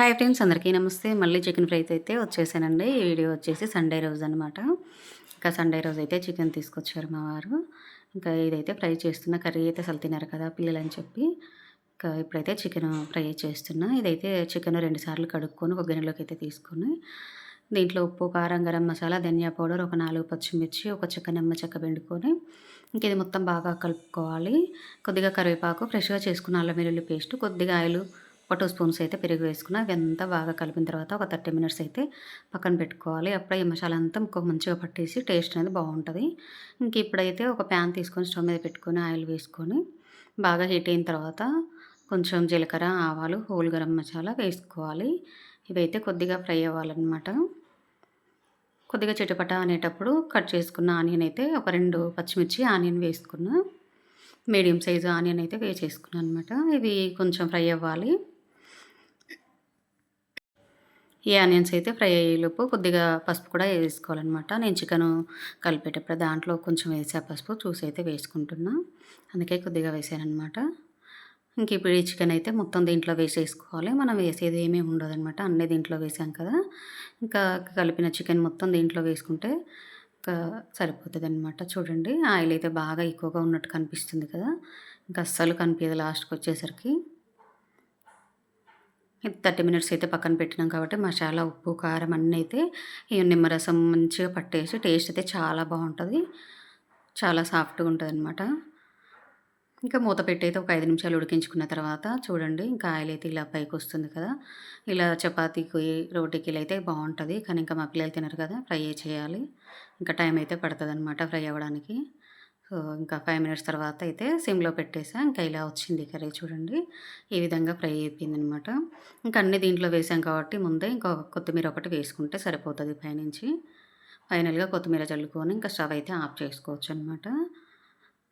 Hi friends అందరికీ నమస్తే. మళ్ళీ చికెన్ ఫ్రై అయితే వచ్చేసానండి. ఈ వీడియో వచ్చేసి సండే రోజు అనమాట ఇంకా సండే రోజు అయితే చికెన్ తీసుకొచ్చారు మా వారు. ఇంకా ఇదైతే ఫ్రై చేస్తున్న కర్రీ అయితే అసలు తినారు కదా పిల్లలు అని చెప్పి. ఇంకా ఇప్పుడైతే చికెన్ ఫ్రై చేస్తున్నా. ఇదైతే చికెన్ రెండు సార్లు కడుక్కొని ఒక గిన్నెలోకి అయితే తీసుకొని దీంట్లో ఉప్పు కారం గరం మసాలా ధనియా పౌడర్ ఒక నాలుగు పచ్చిమిర్చి ఒక చెక్క నిమ్మ చెక్క పిండుకొని ఇంక ఇది మొత్తం బాగా కలుపుకోవాలి. కొద్దిగా కరివేపాకు ఫ్రెష్గా చేసుకున్న అల్లం వెల్లుల్లి పేస్ట్ కొద్దిగా ఆయిల్ ఒక టూ స్పూన్స్ అయితే పెరుగు వేసుకున్న అవి అంతా బాగా కలిపిన తర్వాత ఒక థర్టీ మినిట్స్ అయితే పక్కన పెట్టుకోవాలి. అప్పుడే ఈ మసాలా అంతా ఇంకొక మంచిగా పట్టేసి టేస్ట్ అనేది బాగుంటుంది. ఇంక ఇప్పుడైతే ఒక ప్యాన్ తీసుకొని స్టవ్ మీద పెట్టుకొని ఆయిల్ వేసుకొని బాగా హీట్ అయిన తర్వాత కొంచెం జీలకర్ర ఆవాలు హోల్ గరం మసాలా వేసుకోవాలి. ఇవైతే కొద్దిగా ఫ్రై అవ్వాలన్నమాట. కొద్దిగా చిటపట అనేటప్పుడు కట్ చేసుకున్న ఆనియన్ అయితే ఒక రెండు పచ్చిమిర్చి ఆనియన్ వేసుకున్న. మీడియం సైజు ఆనియన్ అయితే వేసేసుకున్నాను అనమాట ఇవి కొంచెం ఫ్రై అవ్వాలి. ఈ ఆనియన్స్ అయితే ఫ్రై అయ్యేలోపు కొద్దిగా పసుపు కూడా వేసుకోవాలన్నమాట. నేను చికెన్ కలిపేటప్పుడు దాంట్లో కొంచెం వేసే పసుపు చూసి అయితే వేసుకుంటున్నా. అందుకే కొద్దిగా వేసానమాట ఇంక ఇప్పుడు ఈ చికెన్ అయితే మొత్తం దీంట్లో వేసేసుకోవాలి. మనం వేసేది ఏమీ ఉండదు అనమాట అన్నీ దీంట్లో వేసాం కదా. ఇంకా కలిపిన చికెన్ మొత్తం దీంట్లో వేసుకుంటే ఇంకా సరిపోతుంది అనమాట చూడండి ఆయిల్ అయితే బాగా ఎక్కువగా ఉన్నట్టు కనిపిస్తుంది కదా. ఇంకా అస్సలు కనిపించదు లాస్ట్కి వచ్చేసరికి. థర్టీ మినిట్స్ అయితే పక్కన పెట్టినాం కాబట్టి మసాలా ఉప్పు కారం అన్నీ అయితే ఈ నిమ్మరసం మంచిగా పట్టేసి టేస్ట్ అయితే చాలా బాగుంటుంది. చాలా సాఫ్ట్గా ఉంటుంది అనమాట ఇంకా మూత పెట్టి అయితే ఒక ఐదు నిమిషాలు ఉడికించుకున్న తర్వాత చూడండి ఇంకా ఆయిల్ అయితే ఇలా పైకి వస్తుంది కదా. ఇలా చపాతీకి రోటీకి అయితే బాగుంటుంది. కానీ ఇంకా మా పిల్లలు తినరు కదా ఫ్రై చేయాలి. ఇంకా టైం అయితే పడుతుంది అనమాట ఫ్రై అవ్వడానికి. ఇంకా ఫైవ్ మినిట్స్ తర్వాత అయితే సిమ్లో పెట్టేసా. ఇంకా ఇలా వచ్చింది కర్రీ చూడండి. ఈ విధంగా ఫ్రై అయిపోయింది అనమాట ఇంకా అన్ని దీంట్లో వేసాం కాబట్టి ముందే ఇంకా కొత్తిమీర ఒకటి వేసుకుంటే సరిపోతుంది పైనుంచి. ఫైనల్గా కొత్తిమీర చల్లుకొని ఇంకా స్టవ్ అయితే ఆఫ్ చేసుకోవచ్చు అనమాట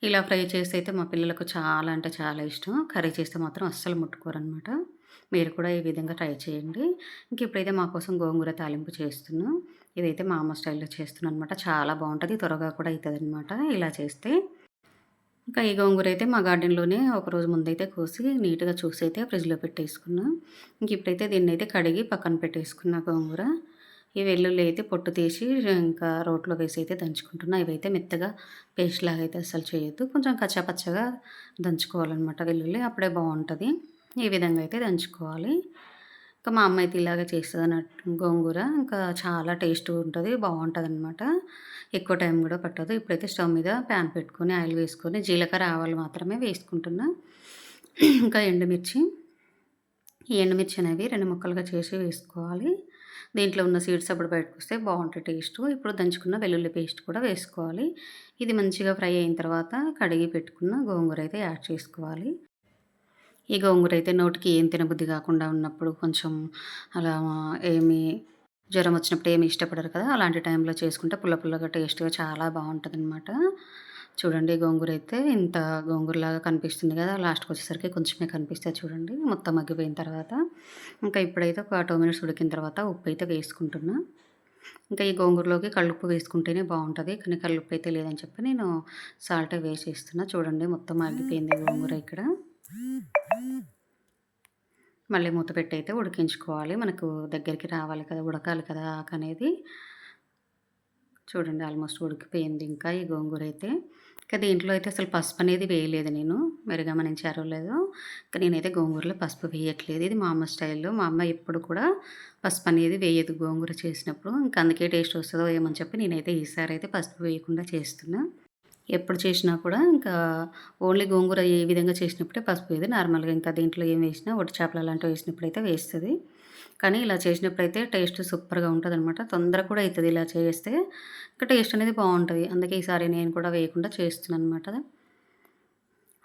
ఇలా ఫ్రై చేస్తే అయితే మా పిల్లలకు చాలా అంటే చాలా ఇష్టం. కర్రీ చేస్తే మాత్రం అస్సలు ముట్టుకోరనమాట మీరు కూడా ఈ విధంగా ట్రై చేయండి. ఇంక ఇప్పుడైతే మా కోసం గోంగూర తాలింపు చేస్తున్నాం. ఇదైతే మా అమ్మ స్టైల్లో చేస్తున్నాను అనమాట చాలా బాగుంటుంది త్వరగా కూడా అవుతుంది అనమాట ఇలా చేస్తే ఇంకా ఈ గోంగూర అయితే మా గార్డెన్లోనే ఒకరోజు ముందైతే కోసి నీట్గా చూసి అయితే ఫ్రిడ్జ్లో పెట్టేసుకున్నా. ఇంక ఇప్పుడైతే దీన్ని అయితే కడిగి పక్కన పెట్టేసుకున్న గోంగూర. ఈ వెల్లుల్లి అయితే పొట్టు తీసి ఇంకా రోట్లో వేసి అయితే దంచుకుంటున్నా. ఇవైతే మెత్తగా పేస్ట్ లాగా అయితే అసలు చేయొద్దు. కొంచెం కచ్చాపచ్చగా దంచుకోవాలన్నమాట వెల్లుల్లి అప్పుడే బాగుంటుంది. ఈ విధంగా అయితే దంచుకోవాలి. ఇంకా మా అమ్మ అయితే ఇలాగే చేస్తుంది అన్నట్టు గోంగూర ఇంకా చాలా టేస్ట్ ఉంటుంది బాగుంటుంది అనమాట ఎక్కువ టైం కూడా పట్టదు. ఇప్పుడైతే స్టవ్ మీద ప్యాన్ పెట్టుకొని ఆయిల్ వేసుకొని జీలకర్ర ఆవాలు మాత్రమే వేసుకుంటున్నా. ఇంకా ఎండుమిర్చి. ఈ ఎండుమిర్చి అనేవి రెండు ముక్కలుగా చేసి వేసుకోవాలి. దీంట్లో ఉన్న సీడ్స్ అప్పుడు బయటకు వస్తే బాగుంటుంది టేస్ట్. ఇప్పుడు దంచుకున్న వెల్లుల్లి పేస్ట్ కూడా వేసుకోవాలి. ఇది మంచిగా ఫ్రై అయిన తర్వాత కడిగి పెట్టుకున్న గోంగూర అయితే యాడ్ చేసుకోవాలి. ఈ గోంగూర అయితే నోటికి ఏం తినబుద్ధి కాకుండా ఉన్నప్పుడు కొంచెం అలా ఏమి జ్వరం వచ్చినప్పుడు ఏమి ఇష్టపడరు కదా అలాంటి టైంలో చేసుకుంటే పుల్ల పుల్లగా టేస్ట్గా చాలా బాగుంటుంది అనమాట చూడండి గోంగూర అయితే ఇంత గోంగూరలాగా కనిపిస్తుంది కదా లాస్ట్కి వచ్చేసరికి కొంచెమే కనిపిస్తే చూడండి మొత్తం మగ్గిపోయిన తర్వాత. ఇంకా ఇప్పుడైతే ఒక టూ మినిట్స్ ఉడికిన తర్వాత ఉప్పు అయితే వేసుకుంటున్నా. ఇంకా ఈ గోంగూరలోకి కళ్ళుప్పు వేసుకుంటేనే బాగుంటుంది కానీ కళ్ళుప్పు అయితే లేదని చెప్పి నేను సాల్ట్ వేసేస్తున్నా. చూడండి మొత్తం మగ్గిపోయింది గోంగూర ఇక్కడ. మళ్ళీ మూత పెట్టి అయితే ఉడికించుకోవాలి. మనకు దగ్గరికి రావాలి కదా ఉడకాలి కదా ఆకు అనేది. చూడండి ఆల్మోస్ట్ ఉడికిపోయింది ఇంకా ఈ గోంగూర అయితే. ఇంకా దీంట్లో అయితే అసలు పసుపు అనేది వేయలేదు నేను మీరు గమనించారో లేదో. ఇంకా నేనైతే గోంగూరలో పసుపు వేయట్లేదు. ఇది మా అమ్మ స్టైల్లో మా అమ్మ ఎప్పుడు కూడా పసుపు అనేది వేయదు గోంగూర చేసినప్పుడు. ఇంకా అందుకే టేస్ట్ వస్తుందో ఏమని చెప్పి నేనైతే ఈసారి అయితే పసుపు వేయకుండా చేస్తున్నా. ఎప్పుడు చేసినా కూడా ఇంకా ఓన్లీ గోంగూర ఏ విధంగా చేసినప్పుడే పసుపు వేది నార్మల్గా ఇంకా దీంట్లో ఏం వేసినా ఒట్టి చేపలు అలాంటివి వేసినప్పుడైతే వేస్తుంది. కానీ ఇలా చేసినప్పుడైతే టేస్ట్ సూపర్గా ఉంటుంది అనమాట తొందర కూడా అవుతుంది ఇలా చేస్తే. ఇంకా టేస్ట్ అనేది బాగుంటుంది. అందుకే ఈసారి నేను కూడా వేయకుండా చేస్తున్నాను అనమాట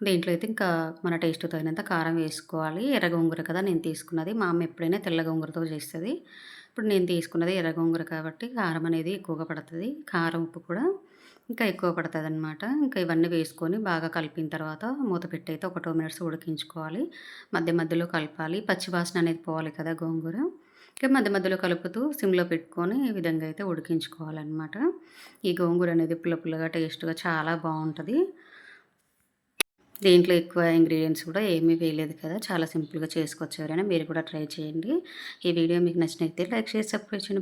దీంట్లో అయితే ఇంకా మన టేస్ట్ తగినంత కారం వేసుకోవాలి. ఎర్ర గోంగూర కదా నేను తీసుకున్నది. మా అమ్మ ఎప్పుడైనా తెల్ల గోంగూరతో చేస్తుంది. ఇప్పుడు నేను తీసుకున్నది ఎర్ర గోంగూర కాబట్టి కారం అనేది ఎక్కువగా పడుతుంది. కారం ఉప్పు కూడా ఇంకా ఎక్కువ పడుతుంది అనమాట ఇంకా ఇవన్నీ వేసుకొని బాగా కలిపిన తర్వాత మూత పెట్టయితే ఒక టూ మినిట్స్ ఉడికించుకోవాలి. మధ్య మధ్యలో కలపాలి. పచ్చివాసన అనేది పోవాలి కదా గోంగూర. ఇంకా మధ్య మధ్యలో కలుపుతూ సిమ్లో పెట్టుకొని ఈ విధంగా అయితే ఉడికించుకోవాలన్నమాట. ఈ గోంగూర అనేది పుల్ల పుల్లగా టేస్ట్గా చాలా బాగుంటుంది. దీంట్లో ఎక్కువ ఇంగ్రీడియంట్స్ కూడా ఏమీ వేయలేదు కదా. చాలా సింపుల్గా చేసుకోవచ్చు ఎవరైనా మీరు కూడా ట్రై చేయండి. ఈ వీడియో మీకు నచ్చినట్లయితే లైక్ చేసి సబ్స్క్రైబ్ చేయండి.